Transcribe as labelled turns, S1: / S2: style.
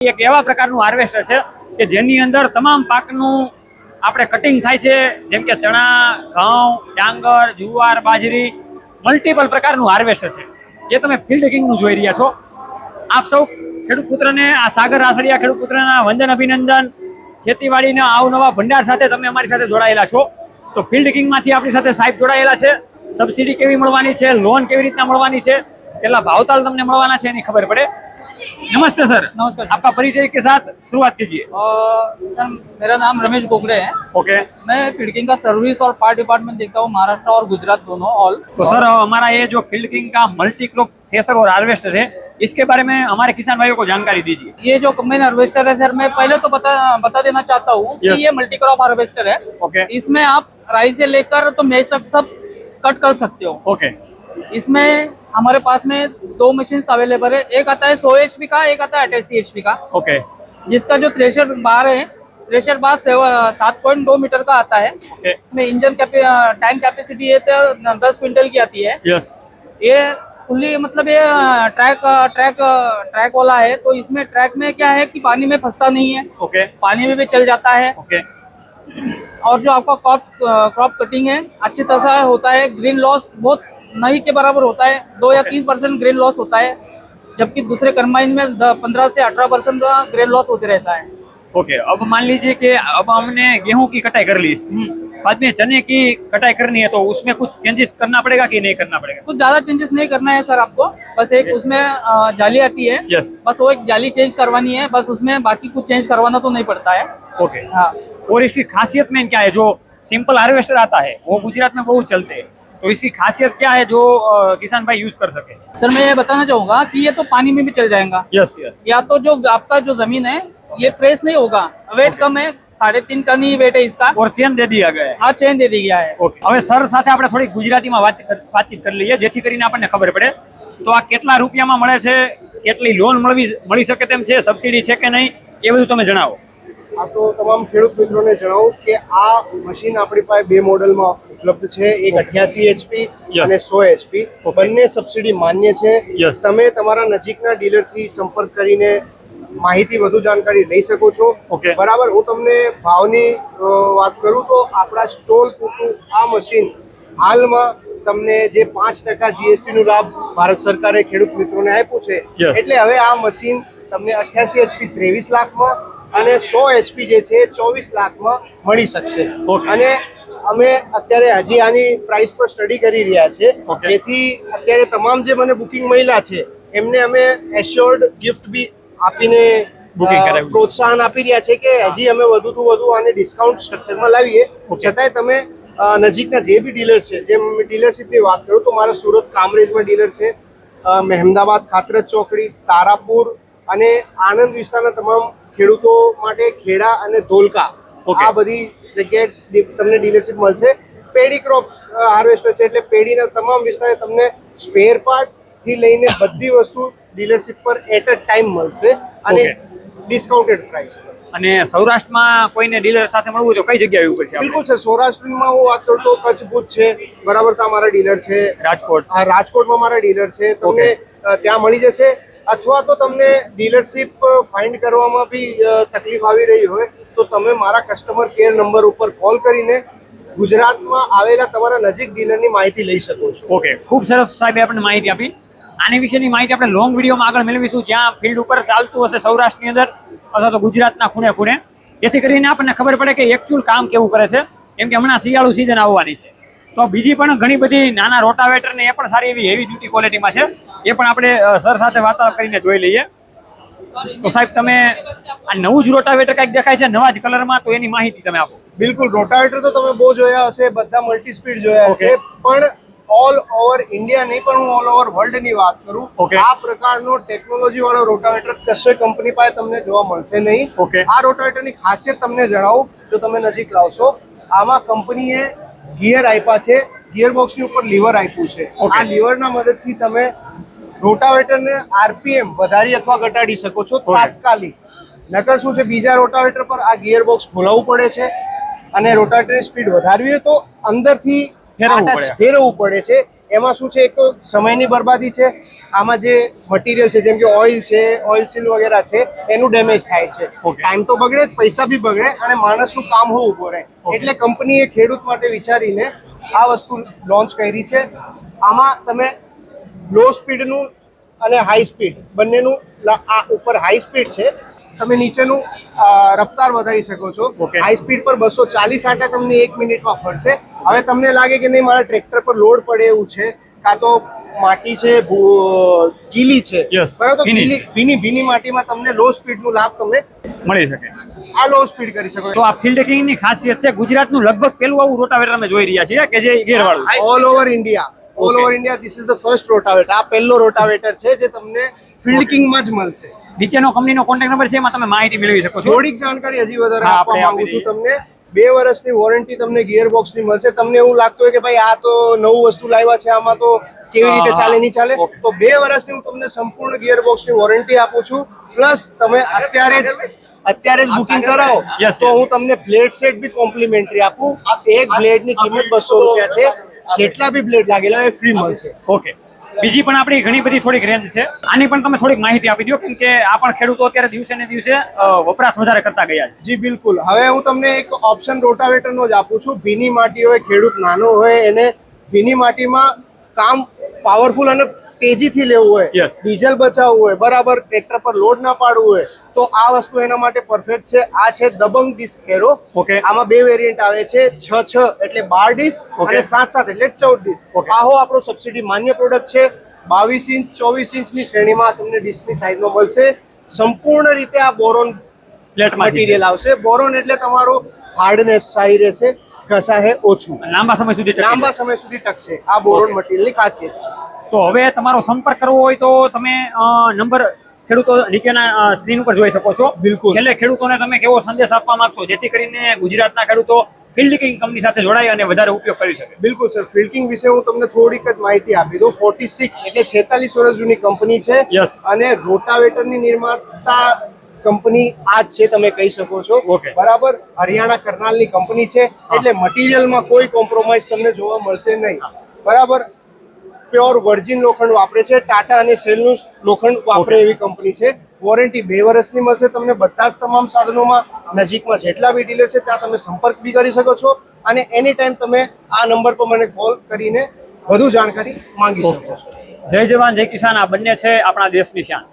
S1: એક એવા પ્રકારનું હાર્વેસ્ટર છે કે જેની અંદર તમામ પાકનું આપણે કટિંગ થાય છે. જેમ કે ચણા, ઘઉં, ડાંગર, જુવાર, બાજરી મલ્ટિપલ પ્રકારનું હાર્વેસ્ટર છે. એ તમે ફિલ્ડ કિંગનું જોઈ રહ્યા છો. આપ સૌ ખેડૂત પુત્રને, આ સાગર રાસડિયા ખેડૂત પુત્રના વંદન, અભિનંદન, ખેતીવાડીના આવનવા ભંડાર સાથે તમે અમારી સાથે જોડાયેલા છો. તો ફિલ્ડ કિંગમાંથી આપણી સાથે સાહેબ જોડાયેલા છે. સબસિડી કેવી મળવાની છે? લોન કેવી રીતના મળવાની છે? કેટલા ભાવતાલ તમને મળવાના છે એની ખબર પડે. नमस्ते सर।
S2: नमस्कार सर।
S1: आपका परिचय के साथ शुरुआत कीजिए।
S2: और सर मेरा नाम रमेश गोगरे है।
S1: ओके।
S2: मैं फिडकिंग का सर्विस और पार्ट डिपार्टमेंट देखता हूँ महाराष्ट्र और गुजरात दोनों ऑल
S1: तो सर हमारा ये जो फ़ील्ड किंग का मल्टी क्रॉप थ्रेसर और हार्वेस्टर है इसके बारे में हमारे किसान भाइयों को जानकारी दीजिए।
S2: ये जो कंबाइन हार्वेस्टर है सर मैं पहले तो बता बता देना चाहता हूँ
S1: Yes.
S2: कि ये मल्टी क्रॉप हार्वेस्टर है।
S1: ओके।
S2: इसमें आप राई से लेकर तो मेज तक सब कट कर सकते हो।
S1: ओके।
S2: इसमें हमारे पास में दो मशीन अवेलेबल है। एक आता है सौ एच का एक आता है अठासी एच का।
S1: ओके
S2: जिसका जो थ्रेशर बार है थ्रेशर बार सात पॉइंट दो मीटर का आता है।
S1: ओके
S2: में इंजन टैंक कैपेसिटी है तो दस क्विंटल की आती है।
S1: यस
S2: ये फुल्ली मतलब ये ट्रैक ट्रैक ट्रैक वाला है। तो इसमें ट्रैक में क्या है कि पानी में फंसता नहीं है।
S1: ओके
S2: पानी में भी चल जाता है।
S1: ओके
S2: और जो आपका क्रॉप क्रॉप कटिंग है अच्छी तरह होता है। ग्रीन लॉस बहुत नहीं के बराबर होता है दो या तीन परसेंट ग्रीन लॉस होता है जबकि दूसरे कंबाइन में पंद्रह से अठारह परसेंट ग्रीन लॉस होते रहता है।
S1: ओके अब मान लीजिए कि अब हमने गेहूँ की कटाई कर ली। बाद में चने की कटाई करनी है तो उसमें कुछ चेंजेस करना पड़ेगा कि नहीं करना पड़ेगा?
S2: कुछ ज़्यादा चेंजेस नहीं करना है सर आपको बस एक. उसमें जाली आती है।
S1: यस
S2: बस वो एक जाली चेंज करवानी है बस उसमें बाकी कुछ चेंज करवाना तो नहीं पड़ता है।
S1: ओके
S2: हाँ।
S1: और इसकी खासियत में क्या है जो सिंपल हार्वेस्टर आता है वो गुजरात में बहुत चलते हैं। तो इसकी खासियत क्या है जो अ, किसान भाई यूज कर सके
S2: सर मैं ये बताना चाहूंगा कि ये तो पानी में भी चल जाएगा
S1: यस यस
S2: या तो जो आपका जो जमीन है ये प्रेस नहीं होगा वेट कम है साढ़े तीन टन ही वेट है इसका
S1: और चेन दे दिया गया है
S2: આ ચેન દે દી ગયા है
S1: ઓકે હવે સર સાથે આપણે થોડીક ગુજરાતીમાં વાત કર- વાતચીત કરી લઈએ જેથી કરીને આપણને ખબર પડે તો આ કેટલા રૂપિયામાં મળે છે કેટલી લોન મળવી મળી શકે તેમ છે સબસિડી છે કે નહીં એ બધું તમે જણાવો
S3: આ તો તમામ ખેડૂત મિત્રોને જણાવું કે આ મશીન આપણી પાસે બે મોડેલમાં ઉપલબ્ધ છે. એક અઠ્યાસી એચપી અને સો એચપી. બંને સબસિડી માન્ય છે. તમે તમારા નજીકના ડીલરથી સંપર્ક કરીને માહિતી વધુ જાણકારી લઈ શકો છો. બરાબર હું તમને ભાવની વાત કરું તો આપણા સ્ટોલ પૂરતું આ મશીન હાલમાં તમને જે પાંચ ટકા જીએસટી નું લાભ ભારત સરકારે ખેડૂત મિત્રોને આપ્યું છે. એટલે હવે આ મશીન તમને અઠ્યાસી એચપી ત્રેવીસ લાખમાં અને સો એચપી જે છે ચોવીસ લાખમાં મળી શકશે. અને અમે અત્યારે હજી આની પ્રાઇસ પર સ્ટડી કરી રહ્યા છે. જેથી અત્યારે તમામ જે મને બુકિંગ મળ્યા છે એમને અમે એશ્યોર્ડ ગિફ્ટ બી આપીને પ્રોત્સાહન આપી રહ્યા છે કે હજી અમે વધુ તો વધુ આને ડિસ્કાઉન્ટ સ્ટ્રક્ચરમાં લાવીએ. છતાંય તમે નજીકના જે બી ડીલર છે જેમ ડીલરશીપની વાત કરું તો મારા સુરત કામરેજમાં ડીલર છે મહેમદાબાદ ખાતરજ ચોકડી તારાપુર અને આણંદ વિસ્તારના તમામ ખેડૂતો માટે ખેડા અને ધોલકા. આ બધી જગ્યાએ તમને ડીલરશીપ મળશે. પેડી ક્રોપ હાર્વેસ્ટર છે એટલે પેડીના તમામ વિસ્તારે તમને સ્પેર પાર્ટથી લઈને બધી વસ્તુ ડીલરશીપ પર એટ અ ટાઈમ મળશે અને ડિસ્કાઉન્ટેડ પ્રાઇસ પર.
S1: અને સૌરાષ્ટ્રમાં કોઈને ડીલર સાથે મળવું તો કઈ જગ્યાએ ઉપર છે
S3: બિલકુલ છે. સૌરાષ્ટ્રમાં હું વાત કરું તો કચ્છ ભુજ છે. બરાબર ત્યાં મારા ડીલર છે.
S1: રાજકોટ.
S3: આ રાજકોટમાં મારા ડીલર છે. તમને ત્યાં મળી જશે. અથવા તો તમને ડીલરશીપ ફાઇન્ડ કરવામાં બી તકલીફ આવી રહી હોય, તો તમે મારા કસ્ટમર કેર નંબર ઉપર કોલ કરીને ગુજરાતમાં આવેલા તમારા નજીક ડીલરની માહિતી લઈ શકો છો.
S1: ઓકે ખૂબ સરસ સાહેબે આપણને માહિતી આપી. આની વિશેની માહિતી આપણે લોંગ વિડીયોમાં આગળ મેળવીશું, જ્યાં ફિલ્ડ ઉપર ચાલતું હશે સૌરાષ્ટ્રની અંદર, અથવા તો ગુજરાતના ખૂણે ખૂણે. જેથી કરીને આપણને ખબર પડે કે એકચ્યુઅલ કામ કેવું કરે છે. કેમ કે હમણાં શિયાળુ સિઝન આવવાની છે. તો બીજી પણ ઘણી બધી નાના રોટાવેટર ને એ પણ સારી એવી હેવી ડ્યુટી ક્વોલિટીમાં છે. એ પણ આપણે સર સાથે વાર્તાલાપ કરીને જોઈ લઈએ. તો સાહેબ તમે આ નવું જ રોટાવેટર કંઈક દેખાય છે નવા જ કલરમાં તો એની માહિતી તમે આપો.
S3: બિલકુલ રોટાવેટર તો તમે બહુ જોયા હશે બધા મલ્ટી સ્પીડ જોયા હશે પણ ઓલ ઓવર ઇન્ડિયા નહીં પણ હું ઓલ ઓવર વર્લ્ડની વાત કરું. આ પ્રકારનો ટેકનોલોજી વાળો રોટાવેટર કશે કંપની પાસે તમને જોવા મળશે નહીં. આ રોટાવેટરની ખાસિયત તમને જણાવું જો તમે નજીક લાવશો આમાં કંપનીએ ગિયર આપ્યા છે. ગિયર બોક્સની ઉપર લીવર આપ્યું છે. આ લીવરના મદદથી તમે રોટાવેટરને આરપીએમ વધારી અથવા ઘટાડી શકો છો તાત્કાલિક. નકર શું છે બીજા રોટાવેટર પર આ ગિયર બોક્સ ખોલાવવું પડે છે અને રોટાવેટરની સ્પીડ વધારવી હોય તો અંદરથી.
S1: ફેરવવું પડે
S3: છે. એમાં શું છે એક તો સમયની બરબાદી છે આમાં જે મટીરિયલ છે જેમ કે ઓઇલ છે ઓઇલ સીલ વગેરે છે એનું ડેમેજ થાય છે. ટાઈમ તો બગડે પૈસા બી બગડે અને માણસનું કામ હોવું ઊભો રહે એટલે કંપનીએ ખેડૂત માટે વિચારીને આ વસ્તુ લોન્ચ કરી છે. આમાં તમે લો સ્પીડનું અને હાઈ સ્પીડ બંનેનું આ ઉપર હાઈ સ્પીડ છે તમે નીચેનું રફતાર વધારી શકો છો. હાઈ સ્પીડ પર બસો ચાલીસ આટા તમને એક મિનિટમાં ફરશે. હવે તમને લાગે કે નહીં મારા ટ્રેક્ટર પર લોડ પડે એવું છે કાં તો માટી છે ગીલી છે. બરાબર
S1: ભીની.
S3: ભીની ભીની માટીમાં તમને લો સ્પીડનું લાભ તમને
S1: મળી શકે.
S3: આ લો સ્પીડ કરી શકો
S1: તો આ ફિલ્ડની ખાસિયત છે ગુજરાતનું લગભગ પેલું આવું રોટાવેટર અમે જોઈ રહ્યા છીએ કે જે ગેરવાળું
S3: all over India
S1: all
S3: over India this is the first rotavator આ પહેલો રોટાવેટર છે જે તમને ફિલ્ડ કિંગમાં જ મળશે.
S1: નીચેનો કંપનીનો કોન્ટેક્ટ નંબર છે એમાં તમે માહિતી મેળવી શકો છો.
S3: થોડીક જાણકારી હજી વધારે આપવા
S1: આપણે
S3: માંગુ છું તમને. બે વર્ષની વોરંટી તમને ગિયર બોક્સની મળશે. તમને એવું લાગતું હોય કે ભાઈ આ તો નવું વસ્તુ લાવ્યા છે આમાં તો કેવી રીતે ચાલે નહીં ચાલે? તો બે વર્ષની હું તમને સંપૂર્ણ ગિયર બોક્સની વોરંટી આપું છું. પ્લસ તમે અત્યારે જ અત્યારે જ બુકિંગ કરાવો તો હું તમને બ્લેડ સેટ બી કોમ્પ્લિમેન્ટરી આપું. એક બ્લેડની કિંમત બસો રૂપિયા છે. જેટલા બી બ્લેડ લાગેલા એ ફ્રી મળશે.
S1: ઓકે બીજી પણ આપણી ઘણી બધી થોડીક રેન્જ છે. આની પણ તમે થોડીક માહિતી આપી દો કેમ કે આ પણ ખેડૂતો અત્યારે દિવસે ને દિવસે વપરાશ વધારે કરતા ગયા છે.
S3: જી બિલકુલ. હવે હું તમને એક ઓપ્શન રોટાવેટરનો જ આપું છું. ભીની માટી હોય ખેડૂત નાનો હોય એને ભીની માટીમાં કામ પાવરફુલ અને તેજીથી લેવું હોય. ડીઝલ બચાવવું હોય બરાબર ટ્રેક્ટર પર લોડ ના પાડવું હોય તો આ વસ્તુ એના માટે પરફેક્ટ છે. આ છે દબંગ ડિસ્ક હેરો
S1: ઓકે
S3: આમાં બે વેરિયન્ટ આવે છે છ છ એટલે બાર ડિસ્ક. અને સાત સાત એટલે ચૌદ ડિસ્ક. આહો આપણો સબસિડી માન્ય પ્રોડક્ટ છે. બાવીસ ઇંચ ચોવીસ ઇંચની શ્રેણીમાં તમને ડિસ્કની સાઈઝમાં મળશે. સંપૂર્ણ રીતે આ બોરોન
S1: પ્લેટ
S3: મટીરિયલ આવશે. બોરોન એટલે તમારો હાર્ડનેસ સારી રહેશે. ઘસાહે ઓછું.
S1: લાંબા સમય સુધી
S3: લાંબા સમય સુધી ટકશે. આ બોરોન. મટીરિયલની ખાસિયત છે.
S1: તો હવે તમારો સંપર્ક કરવો હોય તો તમે નંબર ખેડૂતો નીચેના સ્ક્રીન ઉપર જોઈ શકો છો.
S3: બિલકુલ.
S1: છેલ્લે ખેડૂતોને તમે કેવો સંદેશ આપવા માંગશો જેથી કરીને ગુજરાતના ખેડૂતો ફિલ્ડિંગ કંપની સાથે જોડાય અને વધારે ઉપયોગ કરી શકે.
S3: બિલકુલ સર. ફિલ્કિંગ વિશે હું તમને થોડીક જ માહિતી આપી દઉં. ફોર્ટી સિક્સ એટલે છેતાલીસ વર્ષ જૂની કંપની છે. અને રોટાવેટરની નિર્માતા કંપની આ છે તમે કહી શકો છો. બરાબર? હરિયાણા કરનાલની કંપની છે. એટલે મટીરિયલમાં કોઈ કોમ્પ્રોમાઇઝ તમને જોવા મળશે નહીં. બરાબર? પ્યોર વર્જિન લોખંડ વાપરે છે. ટાટા અને સેલનું લોખંડ વાપરે એવી કંપની છે. વોરંટી બે વર્ષની મળશે તમને બધા જ તમામ સાધનોમાં નજીકમાં જેટલા બી ડીલર છે ત્યાં તમે સંપર્ક બી કરી શકો છો. અને એની ટાઈમ તમે આ નંબર પર મને કોલ કરીને વધુ જાણકારી માંગી શકો છો.
S1: જય જવાન જય કિસાન. આ બંને છે આપણા દેશની શાન.